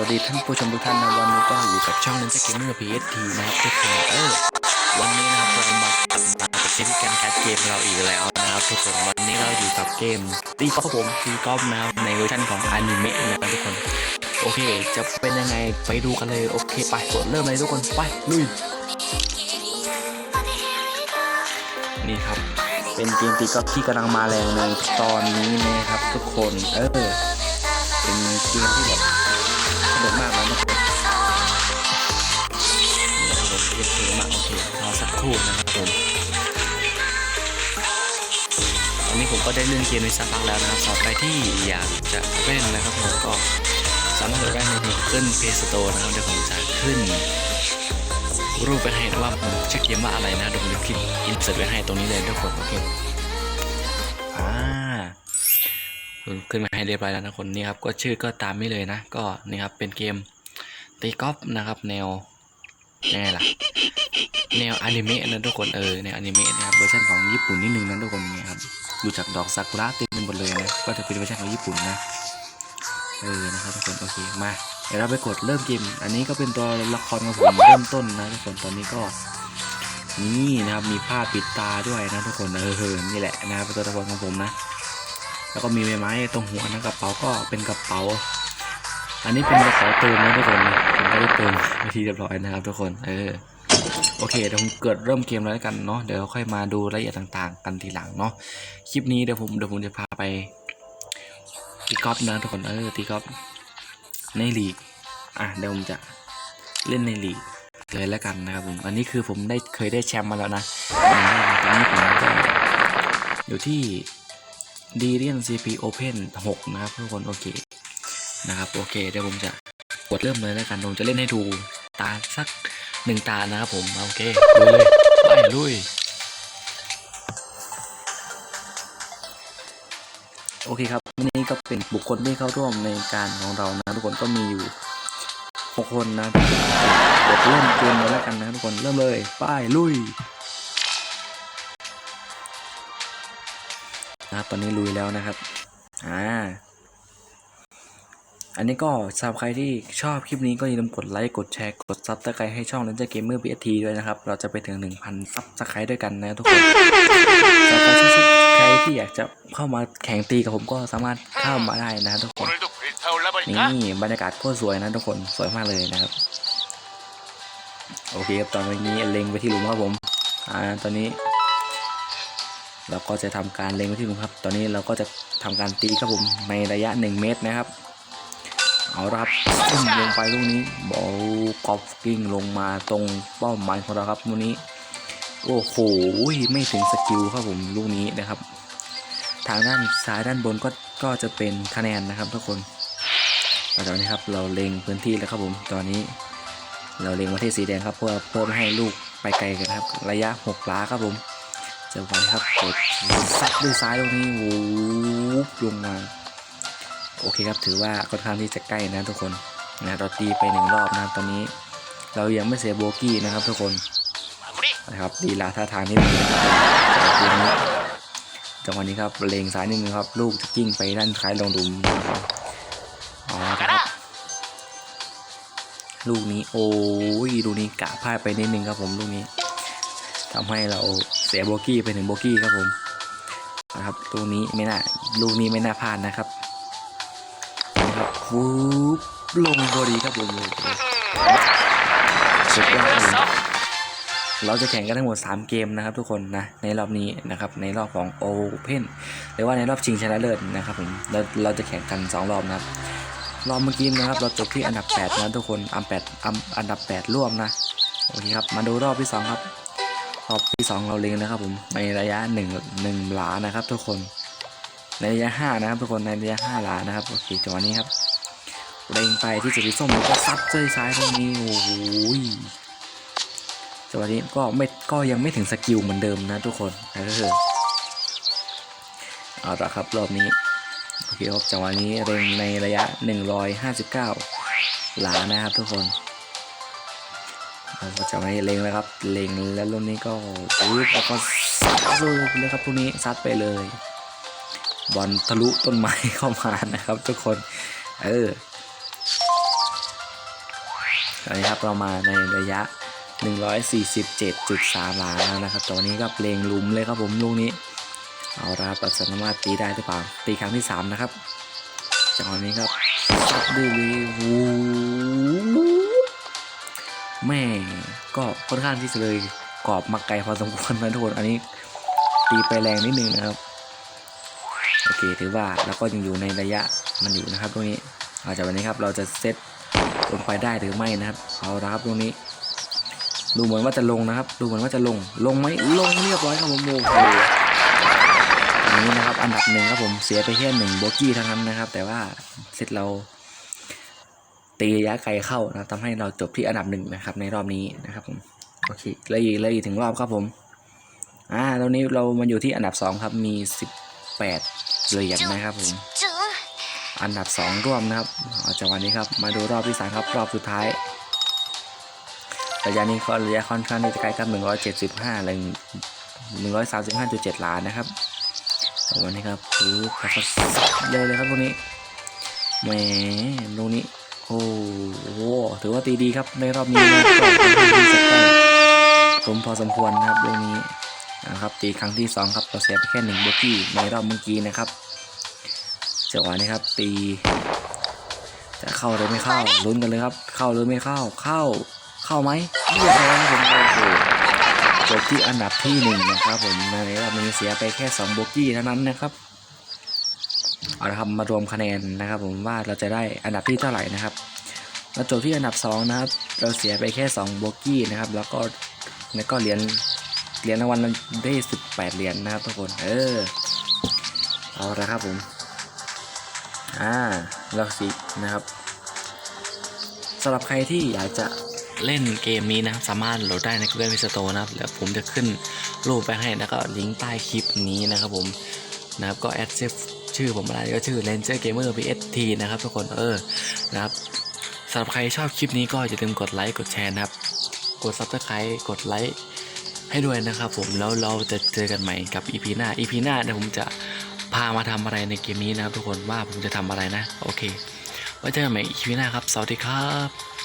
วัสดีท่านผู้ชมทุกท่านนะวันนี้ก็อยู่กับช่องเล่นเกมเมอร์พีเอสทีนะครับทุกคนเออวันนี้นะครับเรามากลับมากับเกมการแคสเกมเราอีกแล้วนะครับทุกคนวันนี้เราอยู่กับเกมตีกอล์ฟผมตีกอล์ฟนะครับในเวอร์ชันของอนิเมะนะครับทุกคนโอเค จะเป็นยังไงไปดูกันเลยโอเคไปกดเริ่มเลยทุกคนไปลุยนี่ครับเป็นเกมตีกอล์ฟที่กำลังมาแรงในตอนนี้นะครับทุกคนเออเป็นเกมที่แบบูกนะครับผมตอนนี้ผมก็ได้เล่นเกมในสักพักแล้วนะครับสำหรับใครที่อยากจะเล่นนะครับผมก็สามารถโหลดได้ใน Google Play Store นะครับเดี๋ยวผมจะขึ้น รูปไปให้นะว่าผมชื่อเกมว่าอะไรนะเดี๋ยวผมจะคลิกอินเสิร์ตไว้ให้ตรงนี้เลยทุกคนโอเคอ่าขึ้นมาให้เรียบร้อยแล้วนะคนนี้ครับก็ชื่อก็ตามนี้เลยนะ ก็นี่ครับเป็นเกมตีกอล์ฟนะครับ แนวยังไงล่ะ แนวอนิเมะนะทุกคนเออแนวอนิเมะนะครับเวอร์ชันของญี่ปุ่นนิดนึงนะทุกคนเนี่ยครับดูจากดอกซากุระเต็มไปหมดเลยนะก็จะเป็นเวอร์ชันของญี่ปุ่นนะเออนะครับทุกคนโอเคมาเดี๋ยวเราไปกดเริ่มเกม อันนี้ก็เป็นตัวละครของผมเริ่มต้นนะทุกคนตอนนี้ก็นี่นะครับมีผ้าปิดตาด้วยนะทุกคนเออเออนี่แหละนะครับเป็นตัวละครของผมนะ แล้วก็มีใบไม้ตรงหัวนะกระเป๋าก็เป็นกระเป๋า อันนี้เป็นกระเป๋าเติมนะทุกคนผมก็ได้เติมไปทีเรียบร้อยนะครับทุกคนเออ โอเคเดี๋ยวผมเกิดเริ่มเกมแล้วกันเนาะเดี๋ยวค่อยมาดูรายละเอียดต่างๆ กันทีหลังเนาะคลิปนี้เดี๋ยวผมเดี๋ยวผมจะพาไปตีกอล์ฟนะทุกคนเออตีกอล์ฟในลีกอะเดี๋ยวผมจะเล่นในลีกเลยแล้วกันนะครับผมอันนี้คือผมได้เคยได้แชมป์มาแล้วนะตอนนี้ผมก็อยู่ที่ d ีเรียน CP Open 6 นะครับทุกคนโอเคนะครับโอเคเดี๋ยวผมจะกดเริ่มเลยแล้วกันผมจะเล่นให้ดูตาสัก หนึ่งตานะครับผมโอเคลุยเลยไปลุยโอเคครับวันนี้ก็เป็นบุคคลที่เข้าร่วมในการของเรานะทุกคนก็มีอยู่หกคนนะกดเริ่มเกมเลยแล้วกันนะทุกคนเริ่มเลยไปลุยนะครับตอนนี้ลุยแล้วนะครับอ่า อันนี้ก็สำหรับใครที่ชอบคลิปนี้ก็อย่าลืมกดไลค์ กดแชร์ กดซับสไครต์ให้ช่องเล่นเจเกมเมอร์พีเอทีด้วยนะครับ เราจะไปถึง 1,000ซับสไครต์ด้วยกันนะทุกคนสำหรับใครที่อยากจะเข้ามาแข่งตีกับผมก็สามารถเข้ามาได้นะทุกคน นี่บรรยากาศโคตรสวยนะทุกคน สวยมากเลยนะครับ โอเคครับ ตอนนี้เล็งไปที่หลุมครับผม อ่า ตอนนี้เราก็จะทำการเล็งไปที่หลุมครับ ตอนนี้เราก็จะทำการตีครับผมในระยะ 1 เมตรนะครับ เอาละครับอุ้มลงไปลูกนี้บอลกอล์ฟกิ้งลงมาตรงเป้าหมายของเราครับลูกนี้ โอ้โหไม่ถึงสกิลครับผมลูกนี้นะครับ ทางด้านซ้ายด้านบนก็ก็จะเป็นคะแนนนะครับทุกคนตอนนี้ครับเราเล็งพื้นที่แล้วครับผมตอนนี้ เราเล็งมาที่สีแดงครับ เพื่อเพื่มให้ลูกไปไกลกันครับ ระยะหกล้าครับผมจะไว้ครับกดซัดด้วยซ้ายตรงนี้วูบลงมา โอเคครับถือว่าค่อนข้างที่จะใกล้นะทุกคนนะเราตีไปหนึ่งรอบนะตอนนี้ เรายังไม่เสียโบกี้นะครับ ทุกคนนะครับดีลาท่าทางที่ดีนจังหวะนี้ครับเลงซ้ายนิดนึงครับ ลูกจะกิ้งไปด้านซ้ายลงดุมนะครับอ๋อครับลูกนี้โอ้ยดูนี้กะพลาดไปนิดนึงครับผมลูกนี้ ทำให้เราเสียโบกี้ไปถึงโบกี้ครับผมนะครับตัวนี้ไม่น่าลูกนี้ไม่น่าพลาดนะครับ วูบลงพอดีครับผมสุดยอดเลยเราจะแข่งกันทั้งหมด 3 เกมนะครับทุกคนนะในรอบนี้นะครับในรอบของโอเพนหรือว่าในรอบชิงชนะเลิศนะครับผมเราเราจะแข่งกัน 2 รอบนะครับรอบเมื่อกี้นะครับเราจบที่อันดับ 8 นะทุกคนอันแปดอันดับ 8 ร่วมนะโอเคครับมาดูรอบที่ 2 ครับ รอบที่ 2 เราเล็งนะครับผมในระยะ 1 1 หลานะครับทุกคน ในระยะ 5 นะครับทุกคนในระยะ 5 หลานะครับโอเคจังหวะนี้ครับ เล็งไปที่จุดสีส้มแล้วก็ซัดเจ้ยซ้ายตรงนี้โอ้โหจังหวะนี้ก็ไม่ก็ยังไม่ถึงสกิลเหมือนเดิมนะทุกคนเออเอาละครับรอบนี้โอเคครับจังหวะนี้เร่งในระยะ 159 หลานะครับทุกคนเราจะนี้เล็งแล้วครับ เล็งแล้วลูกนี้ก็ปึ๊บแล้วก็ซัดเลยไปเลยครับลูกนี้ซัดไปเลย บอลทะลุต้นไม้เข้ามานะครับทุกคน เออ ตอนนี้ครับเรามาในระยะ 147.3ล้านแล้วนะครับตอนนี้ก็เพลงลุมเลยครับผมลูกนี้ เอาละครับเราสามารถตีได้หรือเปล่าตีครั้งที่ 3 นะครับจังหวะนี้ครับซัดด้วยวีวูแม่ก็ค่อนข้างที่จะเลยกรอบมาไกลพอสมควรนะทุกคนอันนี้ตีไปแรงนิดนึงนะครับโอเคถือว่าเราก็ยังอยู่ในระยะมันอยู่นะครับตรงนี้เอาจากวันนี้ครับเราจะเซต ลงไปได้หรือไม่นะครับเอาละครับตรงนี้ ดูเหมือนว่าจะลงนะครับ ดูเหมือนว่าจะลงลงไหมลงเรียบร้อยครับผมโอ้โหอันนี้นะครับ อันดับหนึ่งครับผมเสียไปแค่หนึ่งโบกี้เท่านั้นนะครับ แต่ว่าเซตเราตีระยะไกลเข้านะทำให้เราจบที่อันดับหนึ่งนะครับ ในรอบนี้นะครับผมโอเคเลยเลยถึงรอบครับผมอ่าตอนนี้เรามาอยู่ที่อันดับสองครับมีสิบแปดเหรียญนะครับผม อันดับสองร่วมนะครับเอาจากวันนี้ครับมาดูรอบที่สามครับรอบสุดท้ายระยะนี้ก็ระยะค่อนข้างที่จะใกล้กับ175เลย135.7 ล้านนะครับวันนี้ครับคือเขาก็ซัดเลยเลยครับตรงนี้แหมตรงนี้โอ้โหถือว่าตีดีครับในรอบนี้นะครับที่จะใกล้ผมพอสมควรนะครับตรงนี้นะครับตีครั้งที่สองครับเราเสียไปแค่หนึ่งโบกี้ในรอบเมื่อกี้นะครับ จังหวะนี้ครับ ตี จะเข้าหรือไม่เข้าลุ้นกันเลยครับ เข้าหรือไม่เข้า เข้า เข้าไหมเรียบร้อยครับผมโอ้โหจบที่อันดับที่หนึ่งนะครับผมในรอบนี้เสียไปแค่2โบกี้เท่านั้นนะครับเอาละครับมารวมคะแนนนะครับ ผมว่าเราจะได้อันดับที่เท่าไหร่นะครับเราจบที่อันดับสองนะครับ เราเสียไปแค่2โบกี้นะครับ แล้วก็แล้วก็เหรียญเหรียญรางวัลเราได้18เหรียญนะครับทุกคน เออ เอาละครับผม อ่าเราสินะครับสำหรับใครที่อยากจะเล่นเกมนี้นะครับสามารถโหลดได้ใน Google Play Store นะครับแล้วผมจะขึ้นรูปไปให้แล้วก็ลิงก์ใต้คลิปนี้นะครับผมนะครับก็แอดเซฟชื่อผมอะไรก็ชื่อ Ranger Gamer PST นะครับทุกคนเออนะครับสำหรับใครชอบคลิปนี้ก็อย่าลืมกดไลค์กดแชร์นะครับ กด Subscribe กดไลค์ให้ด้วยนะครับผมแล้วเราจะเจอกันใหม่กับ EP หน้า EP หน้าเดี๋ยวผมจะ พามาทำอะไรในเกมนี้นะครับทุกคนว่าผมจะทำอะไรนะ โอเค ไว้เจอกันใหม่อีพีหน้าครับ สวัสดีครับ